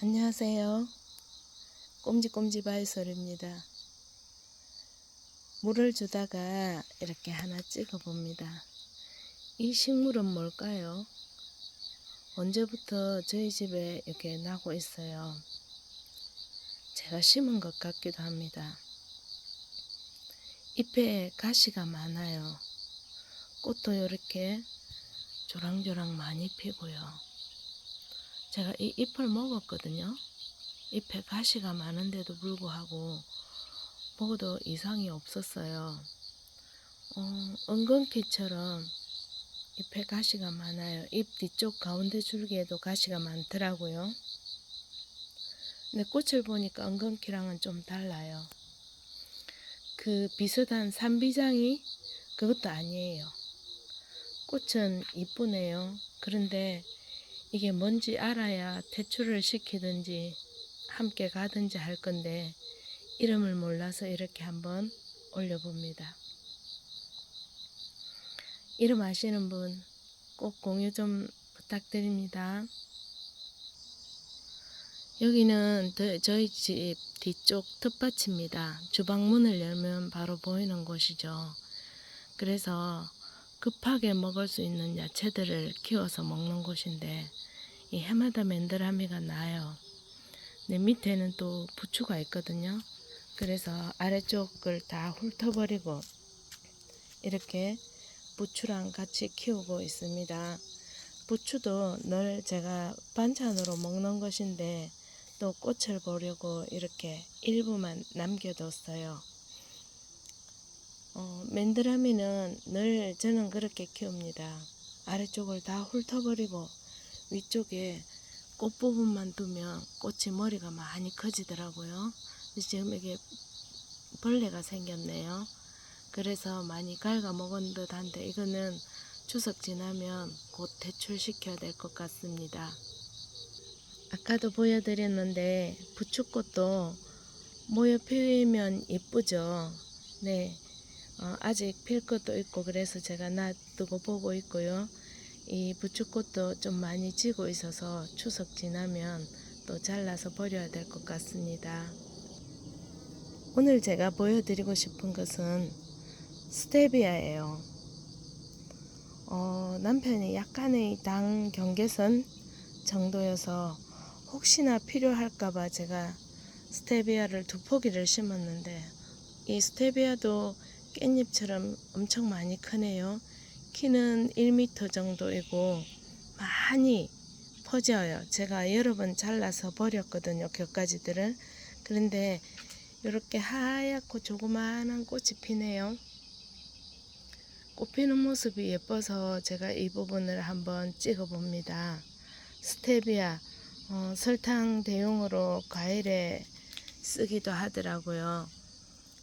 안녕하세요. 꼼지꼼지 바이솔입니다. 물을 주다가 이렇게 하나 찍어 봅니다. 이 식물은 뭘까요? 언제부터 저희 집에 이렇게 나고 있어요. 제가 심은 것 같기도 합니다. 잎에 가시가 많아요. 꽃도 이렇게 조랑조랑 많이 피고요. 제가 이 잎을 먹었거든요. 잎에 가시가 많은데도 불구하고 먹어도 이상이 없었어요. 어, 은근키처럼 잎에 가시가 많아요. 잎 뒤쪽 가운데 줄기에도 가시가 많더라고요. 근데 꽃을 보니까 은근키랑은 좀 달라요. 그 비슷한 산비장이 그것도 아니에요. 꽃은 이쁘네요. 그런데 이게 뭔지 알아야 퇴출을 시키든지 함께 가든지 할 건데 이름을 몰라서 이렇게 한번 올려봅니다. 이름 아시는 분 꼭 공유 좀 부탁드립니다. 여기는 더- 저희 집 뒤쪽 텃밭입니다. 주방문을 열면 바로 보이는 곳이죠. 그래서 급하게 먹을 수 있는 야채들을 키워서 먹는 곳인데 이 해마다 맨드라미가 나요. 내 밑에는 또 부추가 있거든요. 그래서 아래쪽을 다 훑어버리고 이렇게 부추랑 같이 키우고 있습니다. 부추도 늘 제가 반찬으로 먹는 것인데 또 꽃을 보려고 이렇게 일부만 남겨뒀어요. 어, 맨드라미는 늘 저는 그렇게 키웁니다. 아래쪽을 다 훑어버리고 위쪽에 꽃 부분만 두면 꽃이 머리가 많이 커지더라고요. 지금 이게 벌레가 생겼네요. 그래서 많이 갉아 먹은 듯 한데 이거는 추석 지나면 곧 퇴출시켜야 될 것 같습니다. 아까도 보여드렸는데 부추꽃도 모여 피면 이쁘죠. 네, 어, 아직 필 것도 있고 그래서 제가 놔두고 보고 있고요. 이 부추꽃도 좀 많이 지고 있어서 추석 지나면 또 잘라서 버려야 될 것 같습니다. 오늘 제가 보여드리고 싶은 것은 스테비아예요. 어, 남편이 약간의 당 경계선 정도여서 혹시나 필요할까봐 제가 스테비아를 두 포기를 심었는데 이 스테비아도 깻잎처럼 엄청 많이 크네요. 키는 1m 정도이고 많이 퍼져요. 제가 여러 번 잘라서 버렸거든요. 격가지들을. 그런데 이렇게 하얗고 조그마한 꽃이 피네요. 꽃 피는 모습이 예뻐서 제가 이 부분을 한번 찍어 봅니다. 스테비아 어, 설탕 대용으로 과일에 쓰기도 하더라고요.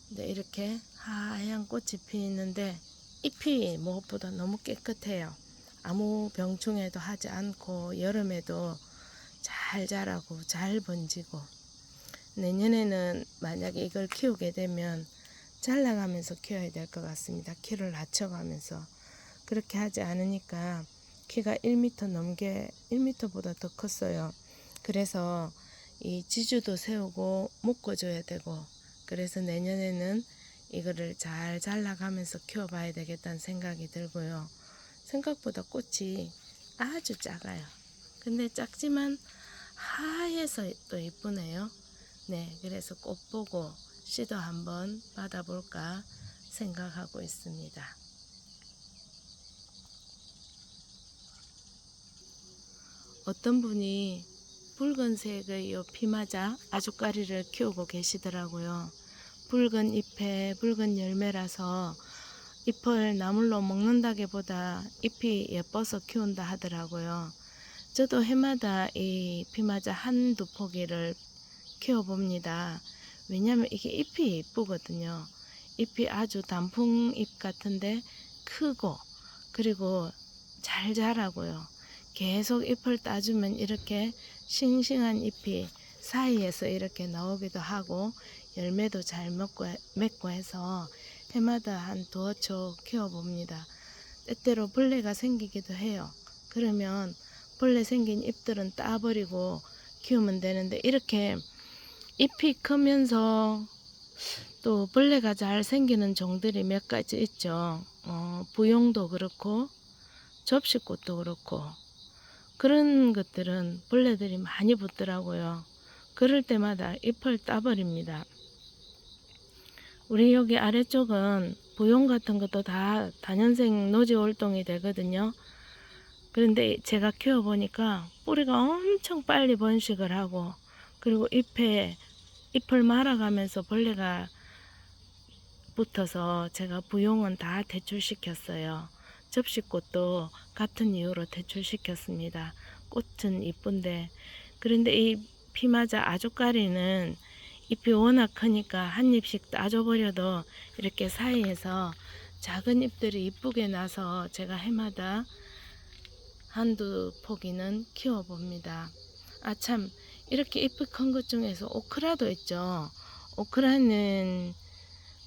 네, 이렇게 하얀 꽃이 피는데 잎이 무엇보다 너무 깨끗해요. 아무 병충해도 하지 않고 여름에도 잘 자라고 잘 번지고 내년에는 만약에 이걸 키우게 되면 잘라가면서 키워야 될 것 같습니다. 키를 낮춰가면서 그렇게 하지 않으니까 키가 1m 넘게 1m보다 더 컸어요. 그래서 이 지주도 세우고 묶어줘야 되고 그래서 내년에는 이거를 잘 잘라가면서 키워봐야 되겠다는 생각이 들고요. 생각보다 꽃이 아주 작아요. 근데 작지만 하얘서 또 이쁘네요. 네, 그래서 꽃 보고 씨도 한번 받아볼까 생각하고 있습니다. 어떤 분이 붉은색의 요 피마자 아주까리를 키우고 계시더라고요. 붉은 잎에 붉은 열매라서 잎을 나물로 먹는다기보다 잎이 예뻐서 키운다 하더라고요. 저도 해마다 이 피마자 한두 포기를 키워봅니다. 왜냐면 이게 잎이 예쁘거든요. 잎이 아주 단풍잎 같은데 크고 그리고 잘 자라고요. 계속 잎을 따주면 이렇게 싱싱한 잎이 사이에서 이렇게 나오기도 하고 열매도 잘 맺고, 맺고 해서 해마다 한 두어 초 키워봅니다. 때때로 벌레가 생기기도 해요. 그러면 벌레 생긴 잎들은 따버리고 키우면 되는데 이렇게 잎이 크면서 또 벌레가 잘 생기는 종들이 몇 가지 있죠. 어, 부용도 그렇고 접시꽃도 그렇고 그런 것들은 벌레들이 많이 붙더라고요. 그럴 때마다 잎을 따버립니다. 우리 여기 아래쪽은 부용 같은 것도 다 다년생 노지 활동이 되거든요. 그런데 제가 키워보니까 뿌리가 엄청 빨리 번식을 하고 그리고 잎에 잎을 말아가면서 벌레가 붙어서 제가 부용은 다 대출시켰어요. 접시꽃도 같은 이유로 대출시켰습니다. 꽃은 이쁜데 그런데 이 피마자 아주까리는 잎이 워낙 크니까 한 잎씩 따줘버려도 이렇게 사이에서 작은 잎들이 이쁘게 나서 제가 해마다 한두 포기는 키워봅니다. 아 참 이렇게 잎이 큰 것 중에서 오크라도 있죠. 오크라는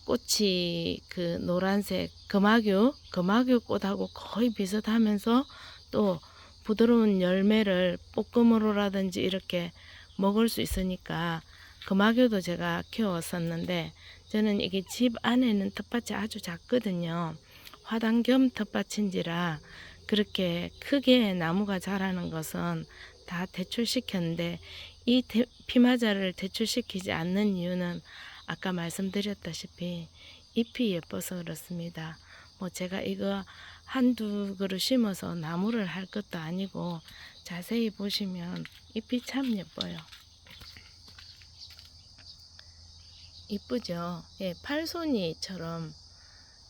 꽃이 그 노란색 금화교 금화교 꽃하고 거의 비슷하면서 또 부드러운 열매를 볶음으로라든지 이렇게 먹을 수 있으니까 금화교도 제가 키웠었는데 저는 이게 집 안에는 텃밭이 아주 작거든요. 화단 겸 텃밭인지라 그렇게 크게 나무가 자라는 것은 다 대출시켰는데 이 대- 피마자를 대출시키지 않는 이유는 아까 말씀드렸다시피 잎이 예뻐서 그렇습니다. 뭐 제가 이거 한두 그루 심어서 나무를 할 것도 아니고 자세히 보시면 잎이 참 예뻐요. 이쁘죠? 예, 팔손이처럼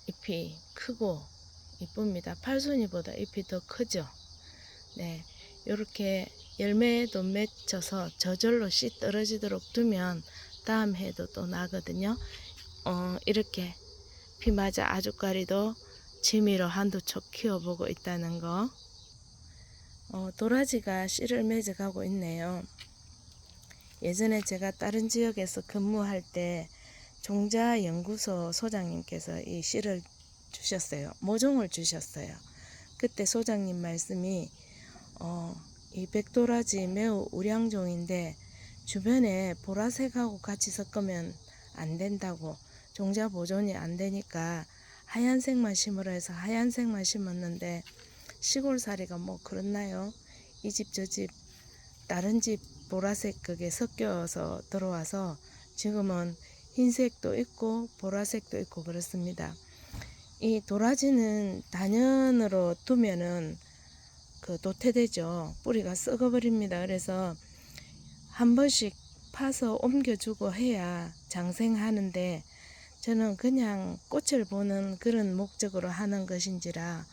잎이 크고 이쁩니다. 팔손이보다 잎이 더 크죠? 네, 이렇게 열매도 맺혀서 저절로 씨 떨어지도록 두면 다음 해도 또 나거든요. 어, 이렇게 피마자 아주까리도 취미로 한두 촉 키워보고 있다는 거. 어, 도라지가 씨를 맺어가고 있네요. 예전에 제가 다른 지역에서 근무할 때 종자연구소 소장님께서 이 씨를 주셨어요. 모종을 주셨어요. 그때 소장님 말씀이 어, 이 백도라지 매우 우량종인데 주변에 보라색하고 같이 섞으면 안 된다고 종자 보존이 안 되니까 하얀색만 심으라 해서 하얀색만 심었는데 시골살이가 뭐 그렇나요? 이 집 저 집 다른 집 보라색 그게 섞여서 들어와서 지금은 흰색도 있고 보라색도 있고 그렇습니다. 이 도라지는 단연으로 두면은 그 도태되죠. 뿌리가 썩어버립니다. 그래서 한 번씩 파서 옮겨주고 해야 장생하는데 저는 그냥 꽃을 보는 그런 목적으로 하는 것인지라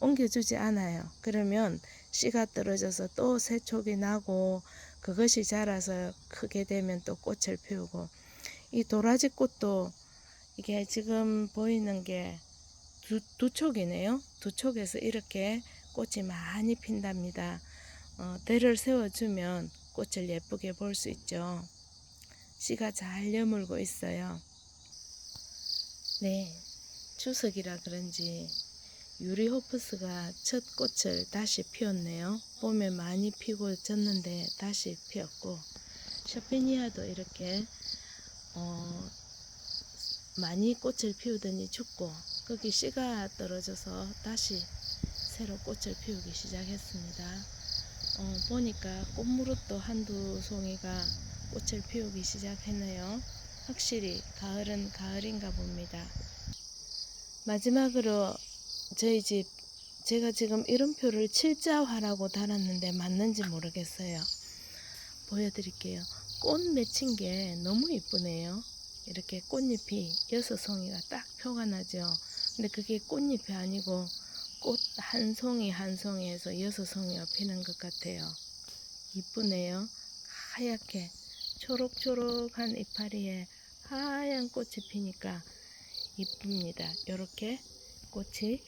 옮겨주지 않아요. 그러면 씨가 떨어져서 또 새촉이 나고 그것이 자라서 크게 되면 또 꽃을 피우고 이 도라지 꽃도 이게 지금 보이는 게 두, 두 촉이네요. 두 촉에서 이렇게 꽃이 많이 핀답니다. 어, 대를 세워주면 꽃을 예쁘게 볼 수 있죠. 씨가 잘 여물고 있어요. 네, 추석이라 그런지 유리호프스가 첫 꽃을 다시 피웠네요. 봄에 많이 피고 졌는데 다시 피었고 샤페니아도 이렇게 어, 많이 꽃을 피우더니 죽고 거기 씨가 떨어져서 다시 새로 꽃을 피우기 시작했습니다. 어, 보니까 꽃무릇도 한두 송이가 꽃을 피우기 시작했네요. 확실히 가을은 가을인가 봅니다. 마지막으로 저희 집 제가 지금 이름표를 칠자화라고 달았는데 맞는지 모르겠어요. 보여드릴게요. 꽃 맺힌 게 너무 이쁘네요. 이렇게 꽃잎이 여섯 송이가 딱 표가 나죠. 근데 그게 꽃잎이 아니고 꽃 한 송이 한 송이에서 여섯 송이가 피는 것 같아요. 이쁘네요. 하얗게 초록초록한 이파리에 하얀 꽃이 피니까 이쁩니다. 이렇게 꽃이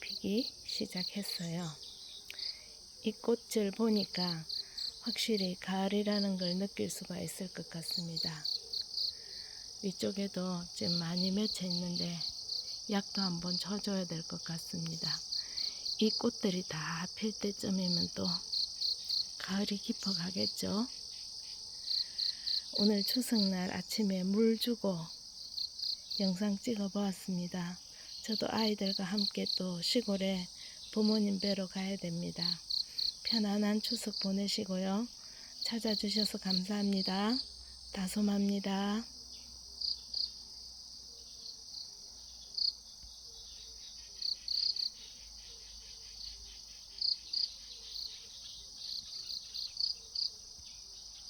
피기 시작했어요. 이 꽃을 보니까 확실히 가을이라는 걸 느낄 수가 있을 것 같습니다. 위쪽에도 지금 많이 맺혀 있는데 약도 한번 쳐줘야 될 것 같습니다. 이 꽃들이 다 필 때쯤이면 또 가을이 깊어 가겠죠. 오늘 추석날 아침에 물 주고 영상 찍어 보았습니다. 저도 아이들과 함께 또 시골에 부모님 뵈러 가야 됩니다. 편안한 추석 보내시고요. 찾아주셔서 감사합니다. 다솜합니다.